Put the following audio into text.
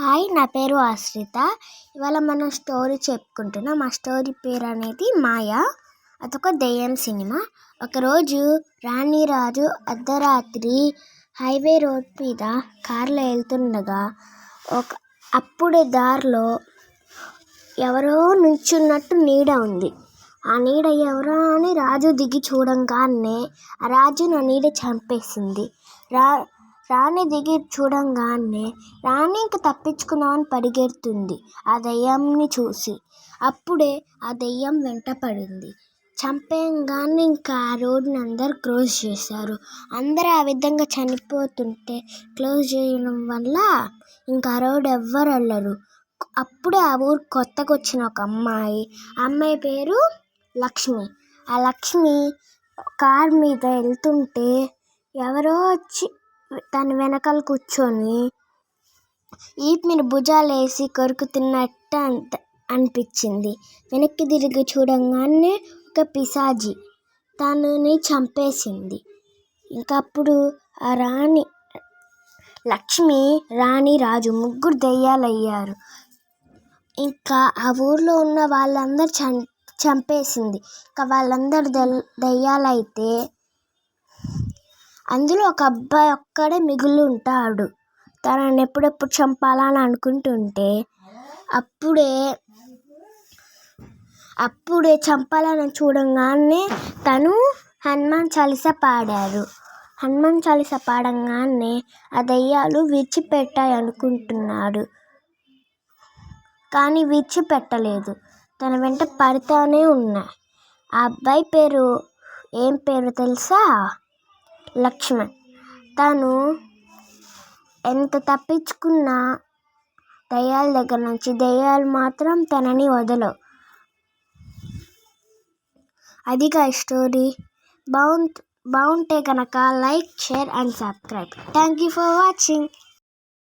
Hi నా పేరు ఆశ్రిత. ఇవాళ మనం స్టోరీ చెప్పుకుంటున్నాం. మా స్టోరీ పేరు అనేది మాయా. అదొక దెయ్యం సినిమా. ఒకరోజు రాణి రాజు అర్ధరాత్రి హైవే రోడ్ మీద కారులో వెళ్తుండగా ఒక అప్పుడే దారిలో ఎవరో నుంచున్నట్టు నీడ ఉంది. ఆ నీడ ఎవరో అని రాజు దిగి చూడంగానే ఆ రాజు నా నీడ చంపేసింది. రా రాణి దిగి చూడంగానే రాణి ఇంక తప్పించుకుందామని పరిగెడుతుంది ఆ దెయ్యంని చూసి. అప్పుడే ఆ దెయ్యం వెంట పడింది చంపేయంగానే ఇంకా ఆ రోడ్ని అందరు క్లోజ్ చేశారు. అందరూ ఆ విధంగా చనిపోతుంటే క్లోజ్ చేయడం వల్ల ఇంకా ఆ రోడ్ ఎవ్వరు వెళ్ళరు. అప్పుడే ఆ ఊరు కొత్తగా వచ్చిన ఒక అమ్మాయి. ఆ అమ్మాయి పేరు లక్ష్మి. ఆ లక్ష్మి కార్ మీద వెళ్తుంటే ఎవరో వచ్చి తన వెనకాల కూర్చొని ఈప్ మీద భుజాలు వేసి కొరుకుతున్నట్టు అంత అనిపించింది. వెనక్కి తిరిగి చూడంగానే ఒక పిశాచి తనని చంపేసింది. ఇంకా అప్పుడు ఆ రాణి లక్ష్మి రాణి రాజు ముగ్గురు దెయ్యాలు అయ్యారు ఇంకా ఆ ఊర్లో ఉన్న వాళ్ళందరూ చం చంపేసింది. ఇంకా వాళ్ళందరూ దెయ్యాలైతే అందులో ఒక అబ్బాయి ఒక్కడే మిగిలి ఉంటాడు. తనని ఎప్పుడెప్పుడు చంపాలని అనుకుంటుంటే అప్పుడే అప్పుడే చంపాలని చూడంగానే తను హనుమాన్ చాలీస పాడారు. హనుమాన్ చాలీస పాడంగానే ఆ దెయ్యాలు విడిచిపెట్టాయి అనుకుంటున్నాడు. కానీ విడిచిపెట్టలేదు. తన వెంట పడుతూనే ఉన్నాయి. ఆ అబ్బాయి పేరు ఏం పేరు తెలుసా? లక్ష్మణ్ తను ఎంత తప్పించుకున్నా దెయ్యాల దగ్గర నుంచి దెయ్యాలు మాత్రం తనని వదలవు. అదిగా స్టోరీ. బాగుంట బాగుంటే కనుక like share and subscribe. Thank you for watching.